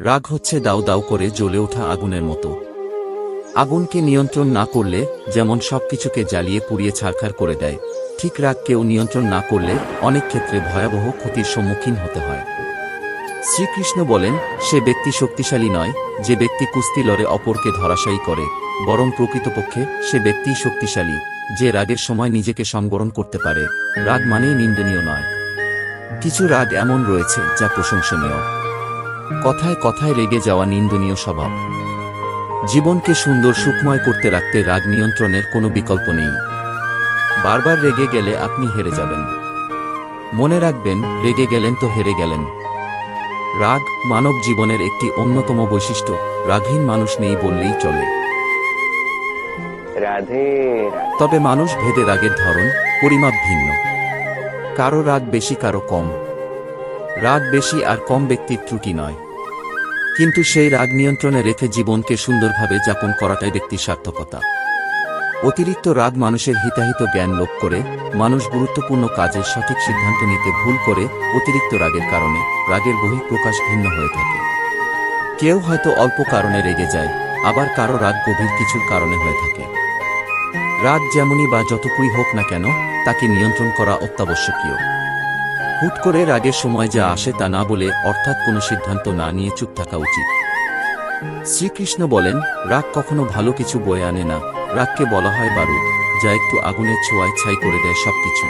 রাগ হচ্ছে দাউ দাউ করে জ্বলে ওঠা আগুনের মতো। আগুনকে নিয়ন্ত্রণ না করলে যেমন সবকিছুকে জ্বালিয়ে পুড়িয়ে ছারখার করে দেয়, ঠিক রাগকেও নিয়ন্ত্রণ না করলে অনেক ক্ষেত্রে ভয়াবহ ক্ষতির সম্মুখীন হতে হয়। শ্রীকৃষ্ণ বলেন, সে ব্যক্তি শক্তিশালী নয়, যে ব্যক্তি কুস্তি লড়ে অপরকে ধরাশায়ী করে, বরং প্রকৃতপক্ষে সে ব্যক্তিই শক্তিশালী, যে রাগের সময় নিজেকে সংবরণ করতে পারে। রাগ মানেই নিন্দনীয় নয়। কিছু রাগ এমন রয়েছে যা প্রশংসনীয়। কথায় কথায় রেগে যাওয়া নিন্দনীয় স্বভাব। জীবনকে সুন্দর সুখময় করতে রাখতে রাগ নিয়ন্ত্রণের কোনো বিকল্প নেই। বারবার রেগে গেলে আপনি হেরে যাবেন। মনে রাখবেন রেগে গেলেন তো হেরে গেলেন। রাগ মানব জীবনের একটি অন্যতম বৈশিষ্ট্য রাগহীন মানুষ নেই বললেই চলে। তবে মানুষ ভেদে রাগের ধরন পরিমাপ ভিন্ন। কারও রাগ বেশি কারও কম। রাগ বেশি আর কম ব্যক্তির ত্রুটি নয়। কিন্তু সেই রাগ নিয়ন্ত্রণে রেখে জীবনকে সুন্দরভাবে যাপন করাটাই ব্যক্তির সার্থকতা। অতিরিক্ত রাগ মানুষের হিতাহিত জ্ঞান লোপ করে, মানুষ গুরুত্বপূর্ণ কাজের সঠিক সিদ্ধান্ত নিতে ভুল করে অতিরিক্ত রাগের কারণে রাগের বহিঃপ্রকাশ ভিন্ন হয়ে থাকে। কেউ হয়তো অল্প কারণে রেগে যায়, আবার কারও রাগ গভীর কিছুর কারণে হয়ে থাকে। রাগ যেমনই বা যতটুকুই হোক না কেন, তাকে নিয়ন্ত্রণ করা অত্যাবশ্যকীয়। হুট করে রাগের সময় যা আসে তা না বলে অর্থাৎ কোনো সিদ্ধান্ত না নিয়ে চুপ থাকা উচিত। শ্রীকৃষ্ণ বলেন রাগ কখনো ভালো কিছু বয়ে আনে না। রাগকে বলা হয় বারুদ যা একটু আগুনের ছোঁয়ায় ছাই করে দেয় সবকিছু।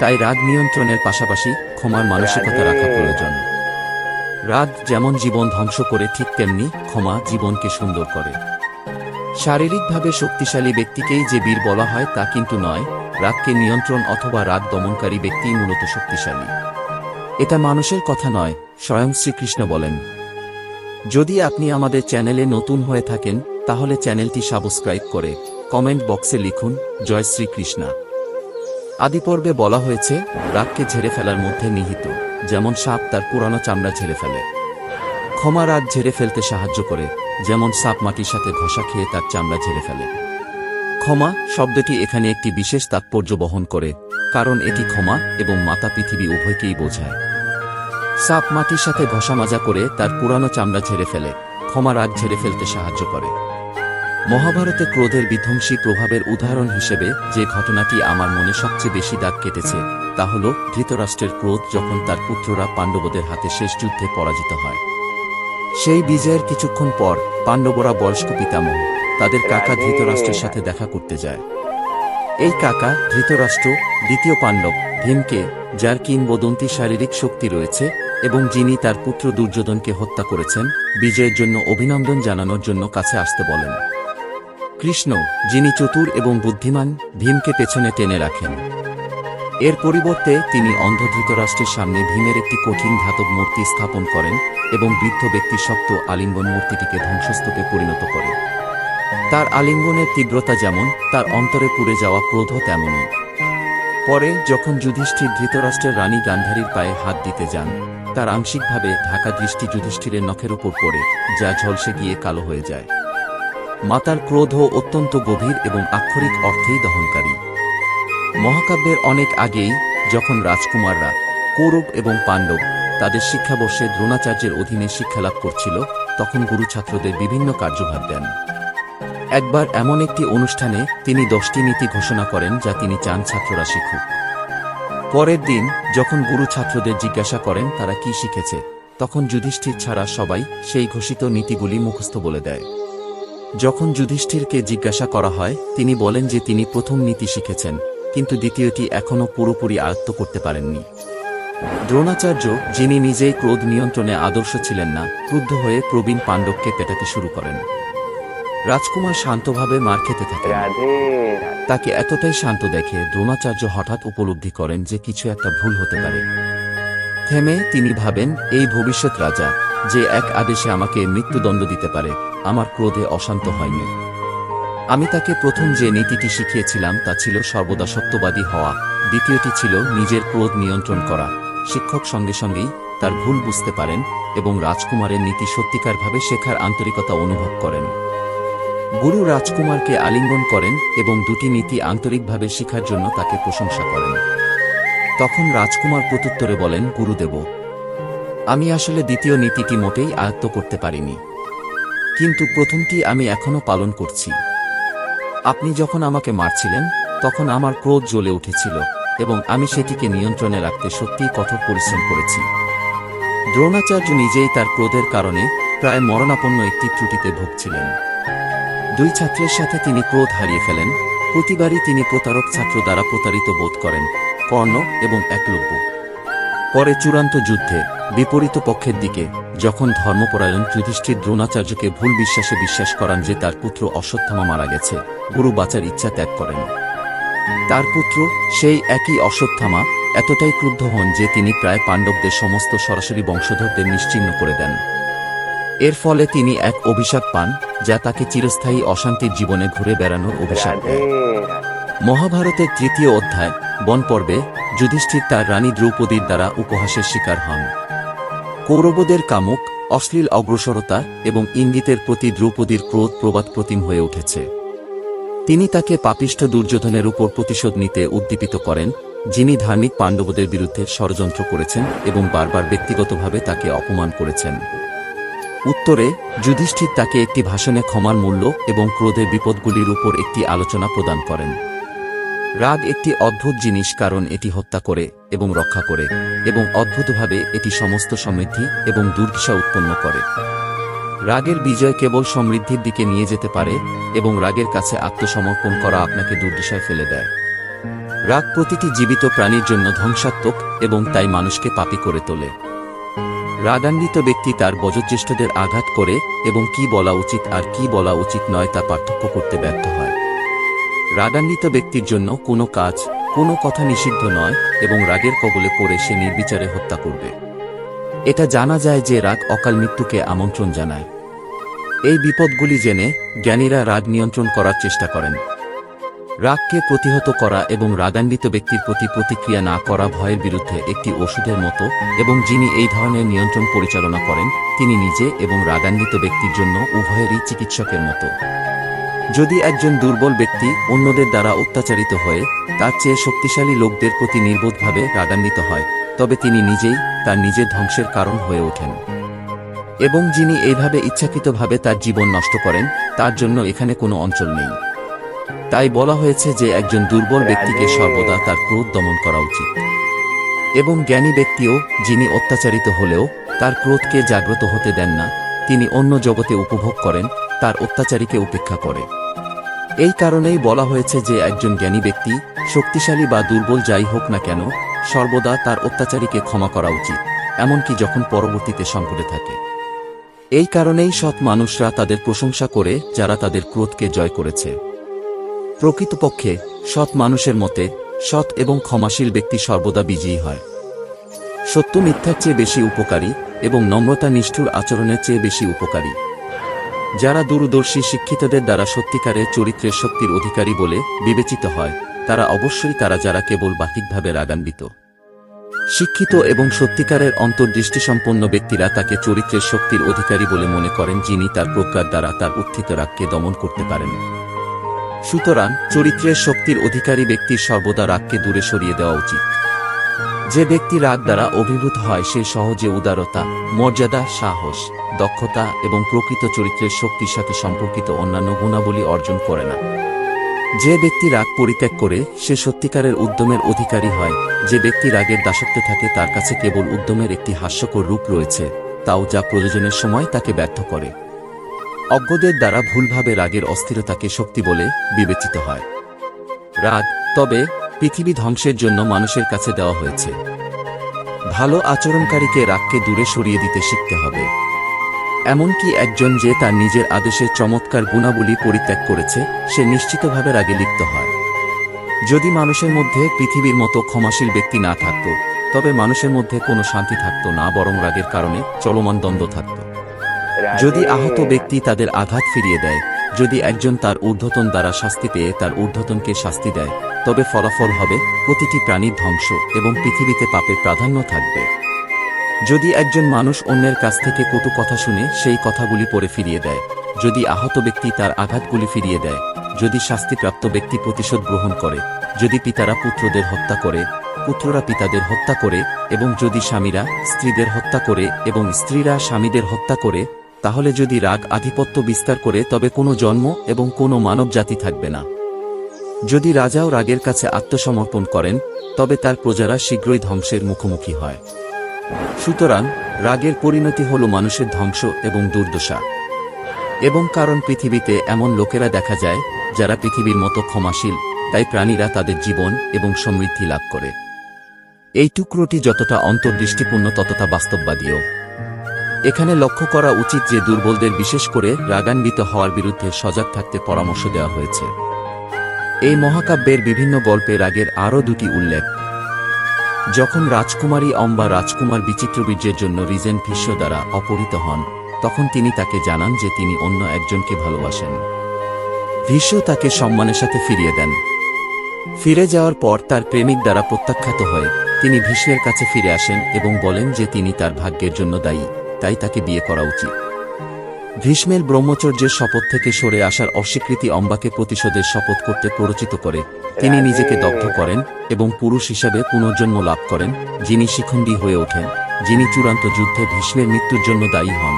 তাই রাগ নিয়ন্ত্রণের পাশাপাশি ক্ষমার মানসিকতা রাখা প্রয়োজন। রাগ যেমন জীবন ধ্বংস করে ঠিক তেমনি ক্ষমা জীবনকে সুন্দর করে। শারীরিকভাবে শক্তিশালী ব্যক্তিকেই যে বীর বলা হয় তা কিন্তু নয়, রাগকে নিয়ন্ত্রণ অথবা রাগ দমনকারী ব্যক্তিই মূলত শক্তিশালী। এটা মানুষের কথা নয়, স্বয়ং শ্রীকৃষ্ণ বলেন। যদি আপনি আমাদের চ্যানেলে নতুন হয়ে থাকেন, তাহলে চ্যানেলটি সাবস্ক্রাইব করে কমেন্ট বক্সে লিখুন, জয় শ্রীকৃষ্ণা। আদিপর্বে বলা হয়েছে, রাগকে ঝেড়ে ফেলার মধ্যে নিহিত, যেমন সাপ তার পুরানো চামড়া ঝেড়ে ফেলে। ক্ষমা রাগ ঝেড়ে ফেলতে সাহায্য করে যেমন সাপ মাটির সাথে ঘষা খেয়ে তার চামড়া ঝেড়ে ফেলে। ক্ষমা শব্দটি এখানে একটি বিশেষ তাৎপর্য বহন করে, কারণ এটি ক্ষমা এবং মাতা পৃথিবী উভয়কেই বোঝায়। সাপ মাটির সাথে ঘষা মাজা করে তার পুরানো চামড়া ঝেড়ে ফেলে, ক্ষমা রাগ ঝেড়ে ফেলতে সাহায্য করে। মহাভারতে ক্রোধের বিধ্বংসী প্রভাবের উদাহরণ হিসেবে যে ঘটনাটি আমার মনে সবচেয়ে বেশি দাগ কেটেছে, তা হল ধৃতরাষ্ট্রের ক্রোধ যখন তার পুত্ররা পাণ্ডবদের হাতে শেষ যুদ্ধে পরাজিত হয়। সেই বিজয়ের কিছুক্ষণ পর পাণ্ডবরা বয়স্ক পিতামহ তাদের কাকা ধৃতরাষ্ট্রের সাথে দেখা করতে যায়। এই কাকা, ধৃতরাষ্ট্র, দ্বিতীয় পাণ্ডব, ভীমকে, যার কিংবদন্তি শারীরিক শক্তি রয়েছে এবং যিনি তার পুত্র দুর্যোধনকে হত্যা করেছেন, বিজয়ের জন্য অভিনন্দন জানানোর জন্য কাছে আসতে বলেন। কৃষ্ণ, যিনি চতুর এবং বুদ্ধিমান, ভীমকে পেছনে টেনে রাখেন। এর পরিবর্তে তিনি অন্ধ ধৃতরাষ্ট্রের সামনে ভীমের একটি কঠিন ধাতব মূর্তি স্থাপন করেন এবং বৃদ্ধ ব্যক্তি শক্ত আলিঙ্গন মূর্তিটিকে ধ্বংসস্তূপে পরিণত করে। তার আলিঙ্গনের তীব্রতা যেমন, তার অন্তরে পুড়ে যাওয়া ক্রোধ তেমনই। পরে যখন যুধিষ্ঠির ধৃতরাষ্ট্রের রানী গান্ধারীর পায়ে হাত দিতে যান, তার আংশিকভাবে ঢাকা দৃষ্টি যুধিষ্ঠিরের নখের উপর পড়ে, যা ঝলসে গিয়ে কালো হয়ে যায়। মাতার ক্রোধ অত্যন্ত গভীর এবং আক্ষরিক অর্থেই দহনকারী। মহাকাব্যের অনেক আগেই যখন রাজকুমাররা কৌরব এবং পাণ্ডব তাদের শিক্ষাবর্ষে দ্রোণাচার্যের অধীনে শিক্ষালাভ করছিল, তখন গুরু ছাত্রদের বিভিন্ন কার্যভার দেন। একবার এমন একটি অনুষ্ঠানে তিনি দশটি নীতি ঘোষণা করেন যা তিনি চান ছাত্ররা শিখুক। পরের দিন যখন গুরু ছাত্রদের জিজ্ঞাসা করেন তারা কি শিখেছে, তখন যুধিষ্ঠির ছাড়া সবাই সেই ঘোষিত নীতিগুলি মুখস্থ বলে দেয়। যখন যুধিষ্ঠিরকে জিজ্ঞাসা করা হয়, তিনি বলেন যে তিনি প্রথম নীতি শিখেছেন। কিন্তু দ্বিতীয়টি এখনও পুরোপুরি আয়ত্ত করতে পারেননি। দ্রোণাচার্য যিনি নিজেই ক্রোধ নিয়ন্ত্রণে আদর্শ ছিলেন না ক্রুদ্ধ হয়ে প্রবীণ পাণ্ডবকে পেটাতে শুরু করেন। রাজকুমার শান্তভাবে মার খেতে থাকেন। রাধে তাকে এতটাই শান্ত দেখে দ্রোণাচার্য হঠাৎ উপলব্ধি করেন যে কিছু একটা ভুল হতে পারে। থেমে তিনি ভাবেন এই ভবিষ্যৎ রাজা যে এক আদেশে আমাকে মৃত্যুদণ্ড দিতে পারে আমার ক্রোধে অশান্ত হয়নি। আমি তাকে প্রথম যে নীতিটি শিখিয়েছিলাম তা ছিল সর্বদা সত্যবাদী হওয়া। দ্বিতীয়টি ছিল নিজের ক্রোধ নিয়ন্ত্রণ করা। শিক্ষক সঙ্গে সঙ্গেই তার ভুল বুঝতে পারেন এবং রাজকুমারের নীতি সত্যিকারভাবে শেখার আন্তরিকতা অনুভব করেন। গুরু রাজকুমারকে আলিঙ্গন করেন এবং দুটি নীতি আন্তরিকভাবে শিখার জন্য তাকে প্রশংসা করেন। তখন রাজকুমার প্রত্যুত্তরে বলেন, গুরুদেব, আমি আসলে দ্বিতীয় নীতিটি মোটেই আয়ত্ত করতে পারিনি। কিন্তু প্রথমটি আমি এখনও পালন করছি। আপনি যখন আমাকে মারছিলেন, তখন আমার ক্রোধ জ্বলে উঠেছিল এবং আমি সেটিকে নিয়ন্ত্রণে রাখতে সত্যিই কঠোর পরিশ্রম করেছি। দ্রোণাচার্য নিজেই তার ক্রোধের কারণে প্রায় মরণাপন্ন একটি ত্রুটিতে ভুগছিলেন। দুই ছাত্রের সাথে তিনি ক্রোধ হারিয়ে ফেলেন, প্রতিবারই তিনি প্রতারক ছাত্র দ্বারা প্রতারিত বোধ করেন, কর্ণ এবং একলব্য। পরে চূড়ান্ত যুদ্ধে বিপরীত পক্ষের দিকে যখন ধর্মপরায়ণ যুধিষ্ঠির দ্রোণাচার্যকে ভুল বিশ্বাসে বিশ্বাস করান যে তার পুত্র অশ্বত্থামা মারা গেছে, গুরু বাঁচার ইচ্ছা ত্যাগ করেন। তার পুত্র সেই একই অশ্বত্থামা এতটাই ক্রুদ্ধ হন যে তিনি প্রায় পাণ্ডবদের সমস্ত সরাসরি বংশধরদের নিশ্চিহ্ন করে দেন। এর ফলে তিনি এক অভিশাপ পান, যা তাকে চিরস্থায়ী অশান্তির জীবনে ঘুরে বেড়ানোর অভিশাপ দেয়। মহাভারতের তৃতীয় অধ্যায় বন পর্বে যুধিষ্ঠির তার রানী দ্রৌপদীর দ্বারা উপহাসের শিকার হন। কৌরবদের কামুক, অশ্লীল অগ্রসরতা এবং ইঙ্গিতের প্রতি দ্রৌপদীর ক্রোধ প্রবাদ প্রতিম হয়ে উঠেছে। তিনি তাকে পাপিষ্ঠ দুর্যোধনের উপর প্রতিশোধ নিতে উদ্দীপিত করেন, যিনি ধার্মিক পাণ্ডবদের বিরুদ্ধে ষড়যন্ত্র করেছেন এবং বারবার ব্যক্তিগতভাবে তাকে অপমান করেছেন। উত্তরে, যুধিষ্ঠির তাকে একটি ভাষণে ক্ষমার মূল্য এবং ক্রোধের বিপদগুলির উপর একটি আলোচনা প্রদান করেন। রাগ একটি অদ্ভুত জিনিস, কারণ এটি হত্যা করে এবং রক্ষা করে এবং অদ্ভুতভাবে এটি সমস্ত সমৃদ্ধি এবং দুর্দশা উৎপন্ন করে। রাগের বিজয় কেবল সমৃদ্ধির দিকে নিয়ে যেতে পারে এবং রাগের কাছে আত্মসমর্পণ করা আপনাকে দুর্দশায় ফেলে দেয়। রাগ প্রতিটি জীবিত প্রাণীর জন্য ধ্বংসাত্মক এবং তাই মানুষকে পাপী করে তোলে। রাগান্বিত ব্যক্তি তার বয়োজ্যেষ্ঠদের আঘাত করে এবং কি বলা উচিত আর কি বলা উচিত নয় তা পার্থক্য করতে ব্যর্থ হয়। রাগান্বিত ব্যক্তির জন্য কোনো কাজ কোনো কথা নিষিদ্ধ নয় এবং রাগের কবলে পড়ে সে নির্বিচারে হত্যা করবে। এটা জানা যায় যে রাগ অকাল মৃত্যুকে আমন্ত্রণ জানায়। এই বিপদগুলি জেনে জ্ঞানীরা রাগ নিয়ন্ত্রণ করার চেষ্টা করেন। রাগকে প্রতিহত করা এবং রাগান্বিত ব্যক্তির প্রতি প্রতিক্রিয়া না করা ভয়ের বিরুদ্ধে একটি ওষুধের মতো এবং যিনি এই ধরনের নিয়ন্ত্রণ পরিচালনা করেন, তিনি নিজে এবং রাগান্বিত ব্যক্তির জন্য উভয়েরই চিকিৎসকের মতো। যদি একজন দুর্বল ব্যক্তি অন্যদের দ্বারা অত্যাচারিত হয়ে তার চেয়ে শক্তিশালী লোকদের প্রতি নির্বোধভাবে রাগান্বিত হয়, তবে তিনি নিজেই তার নিজের ধ্বংসের কারণ হয়ে ওঠেন। এবং যিনি এইভাবে ইচ্ছাকৃতভাবে তার জীবন নষ্ট করেন, তার জন্য এখানে কোনো অঞ্চল নেই। তাই বলা হয়েছে যে একজন দুর্বল ব্যক্তিকে সর্বদা তার ক্রোধ দমন করা উচিত। এবং জ্ঞানী ব্যক্তিও, যিনি অত্যাচারিত হলেও, তার ক্রোধকে জাগ্রত হতে দেন না, তিনি অন্য জগতে উপভোগ করেন, তার অত্যাচারীকে উপেক্ষা করে। এই কারণেই বলা হয়েছে যে একজন জ্ঞানী ব্যক্তি শক্তিশালী বা দুর্বল যাই হোক না কেন, সর্বদা তার অত্যাচারীকে ক্ষমা করা উচিত, এমনকি যখন পরবর্তীতে সংকটে থাকে। এই কারণেই সৎ মানুষরা তাদের প্রশংসা করে, যারা তাদের ক্রোধকে জয় করেছে। প্রকৃতপক্ষে, সৎ মানুষের মতে, সৎ এবং ক্ষমাশীল ব্যক্তি সর্বদা বিজয়ী হয়। সত্য মিথ্যার চেয়ে বেশি উপকারী এবং নম্রতা নিষ্ঠুর আচরণের চেয়ে বেশি উপকারী। যারা দূরদর্শী শিক্ষিতদের দ্বারা সত্যিকারের চরিত্রের শক্তির অধিকারী বলে বিবেচিত হয় তারা অবশ্যই তারা যারা কেবল বাহিকভাবে রাগান্বিত। শিক্ষিত এবং সত্যিকারের অন্তর্দৃষ্টিসম্পন্ন ব্যক্তিরা তাকে চরিত্রের শক্তির অধিকারী বলে মনে করেন যিনি তার প্রজ্ঞার দ্বারা তার উত্থিত রাগকে দমন করতে পারেন। সুতরাং চরিত্রের শক্তির অধিকারী ব্যক্তির সর্বদা রাগকে দূরে সরিয়ে দেওয়া উচিত। যে ব্যক্তি রাগ দ্বারা অভিভূত হয়, সে সহজে উদারতা, মর্যাদা, সাহস, দক্ষতা এবং প্রকৃত চরিত্রের শক্তির সাথে সম্পর্কিত অন্যান্য গুণাবলী অর্জন করে না। যে ব্যক্তি রাগ পরিত্যাগ করে, সে সত্যিকারের উদ্যমের অধিকারী হয়। যে ব্যক্তি রাগের দাসত্বে থাকে, তার কাছে কেবল উদ্যমের একটি হাস্যকর রূপ রয়েছে। তাও যা প্রয়োজনের সময় তাকে ব্যর্থ করে। অজ্ঞদের দ্বারা ভুলভাবে রাগের অস্থিরতাকে শক্তি বলে বিবেচিত হয়। রাগ, তবে, পৃথিবী ধ্বংসের জন্য মানুষের কাছে দেওয়া হয়েছে। ভালো আচরণকারীকে রাগকে দূরে সরিয়ে দিতে শিখতে হবে। এমনকি একজন যে তার নিজের আদেশের চমৎকার গুণাবলী পরিত্যাগ করেছে সে নিশ্চিতভাবে রাগে লিপ্ত হয়। যদি মানুষের মধ্যে পৃথিবীর মতো ক্ষমাশীল ব্যক্তি না থাকত তবে মানুষের মধ্যে কোনো শান্তি থাকত না বরং রাগের কারণে চলমান দ্বন্দ্ব থাকত। যদি আহত ব্যক্তি তাদের আঘাত ফিরিয়ে দেয় যদি একজন তার ঊর্ধ্বতন দ্বারা শাস্তি পেয়ে তার ঊর্ধ্বতনকে শাস্তি দেয় তবে ফলাফল হবে প্রতিটি প্রাণীর ধ্বংস এবং পৃথিবীতে পাপের প্রাধান্য থাকবে। যদি একজন মানুষ অন্যের কাছ থেকে কটু কথা শুনে সেই কথাগুলি পরে ফিরিয়ে দেয়, যদি আহত ব্যক্তি তার আঘাতগুলি ফিরিয়ে দেয়, যদি শাস্তিপ্রাপ্ত ব্যক্তি প্রতিশোধ গ্রহণ করে, যদি পিতারা পুত্রদের হত্যা করে, পুত্ররা পিতাদের হত্যা করে, এবং যদি স্বামীরা স্ত্রীদের হত্যা করে এবং স্ত্রীরা স্বামীদের হত্যা করে, তাহলে যদি রাগ আধিপত্য বিস্তার করে, তবে কোনো জন্ম এবং কোনো মানব জাতি থাকবে না। যদি রাজাও রাগের কাছে আত্মসমর্পণ করেন, তবে তার প্রজারা শীঘ্রই ধ্বংসের মুখোমুখি হয়। সুতরাং রাগের পরিণতি হল মানুষের ধ্বংস এবং দুর্দশা। এবং কারণ পৃথিবীতে এমন লোকেরা দেখা যায়, যারা পৃথিবীর মতো ক্ষমাশীল, তাই প্রাণীরা তাদের জীবন এবং সমৃদ্ধি লাভ করে। এই টুকরোটি যতটা অন্তর্দৃষ্টিপূর্ণ ততটা বাস্তববাদীও। এখানে লক্ষ্য করা উচিত যে দুর্বলদের বিশেষ করে রাগান্বিত হওয়ার বিরুদ্ধে সজাগ থাকতে পরামর্শ দেওয়া হয়েছে। এই মহাকাব্যের বিভিন্ন গল্পে রাগের আরও দুটি উল্লেখ। যখন রাজকুমারী অম্বা রাজকুমার বিচিত্রবীর্যের জন্য রিজেন ভীষ্ম দ্বারা অপহৃত হন, তখন তিনি তাকে জানান যে তিনি অন্য একজনকে ভালোবাসেন। ভীষ্ম তাকে সম্মানের সাথে ফিরিয়ে দেন। ফিরে যাওয়ার পর তার প্রেমিক দ্বারা প্রত্যাখ্যাত হয়ে তিনি ভীষ্মের কাছে ফিরে আসেন এবং বলেন যে তিনি তার ভাগ্যের জন্য দায়ী, তাই তাকে বিয়ে করা উচিত। ভীষ্মের ব্রহ্মচর্যের শপথ থেকে সরে আসার অস্বীকৃতি অম্বাকে প্রতিশোধের শপথ করতে প্ররোচিত করে। তিনি নিজেকে দগ্ধ করেন এবং পুরুষ হিসাবে পুনর্জন্ম লাভ করেন যিনি শিখণ্ডী হয়ে ওঠেন যিনি চূড়ান্ত যুদ্ধে ভীষ্মের মৃত্যুর জন্য দায়ী হন।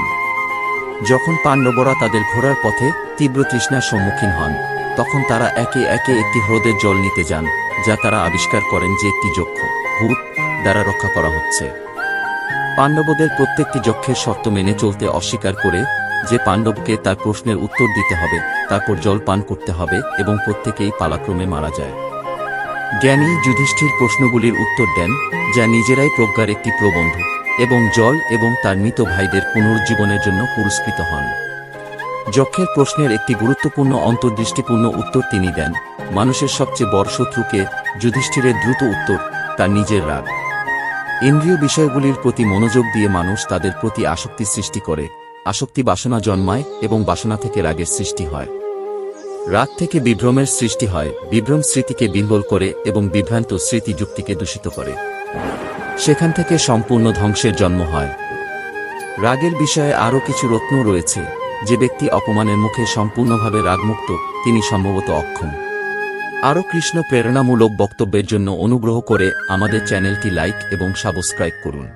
যখন পাণ্ডবরা তাদের ঘোরার পথে তীব্র তৃষ্ণার সম্মুখীন হন তখন তারা একে একে একটি হ্রদের জল নিতে যান যা তারা আবিষ্কার করেন যে একটি যক্ষ ভূত দ্বারা রক্ষা করা হচ্ছে। পাণ্ডবদের প্রত্যেকটি যক্ষের শর্ত মেনে চলতে অস্বীকার করে যে পাণ্ডবকে তার প্রশ্নের উত্তর দিতে হবে, তারপর জল পান করতে হবে এবং প্রত্যেকেই পালাক্রমে মারা যায়। জ্ঞানী যুধিষ্ঠির প্রশ্নগুলির উত্তর দেন, যা নিজেরাই প্রজ্ঞার একটি প্রবন্ধ, এবং জল এবং তার মৃত ভাইদের পুনরুজ্জীবনের জন্য পুরস্কৃত হন। যক্ষের প্রশ্নের একটি গুরুত্বপূর্ণ অন্তর্দৃষ্টিপূর্ণ উত্তর তিনি দেন, মানুষের সবচেয়ে বড় শত্রুকে যুধিষ্ঠিরের দ্রুত উত্তর, তার নিজের রাগ। ইন্দ্রিয় বিষয়গুলির প্রতি মনোযোগ দিয়ে মানুষ তাদের প্রতি আসক্তি সৃষ্টি করে আসক্তি বাসনা জন্মায় এবং বাসনা থেকে রাগের সৃষ্টি হয়। রাগ থেকে বিভ্রমের সৃষ্টি হয়, বিভ্রম স্মৃতিকে বিহ্বল করে এবং বিভ্রান্ত স্মৃতি যুক্তিকে দূষিত করে। সেখান থেকে সম্পূর্ণ ধ্বংসের জন্ম হয়। রাগের বিষয়ে আরও কিছু রত্ন রয়েছে, যে ব্যক্তি অপমানের মুখে সম্পূর্ণভাবে রাগমুক্ত, তিনি সম্ভবত অক্ষম। আরও কৃষ্ণ প্রেরণামূলক বক্তব্যের জন্য অনুগ্রহ করে আমাদের চ্যানেলটি লাইক এবং সাবস্ক্রাইব করুন।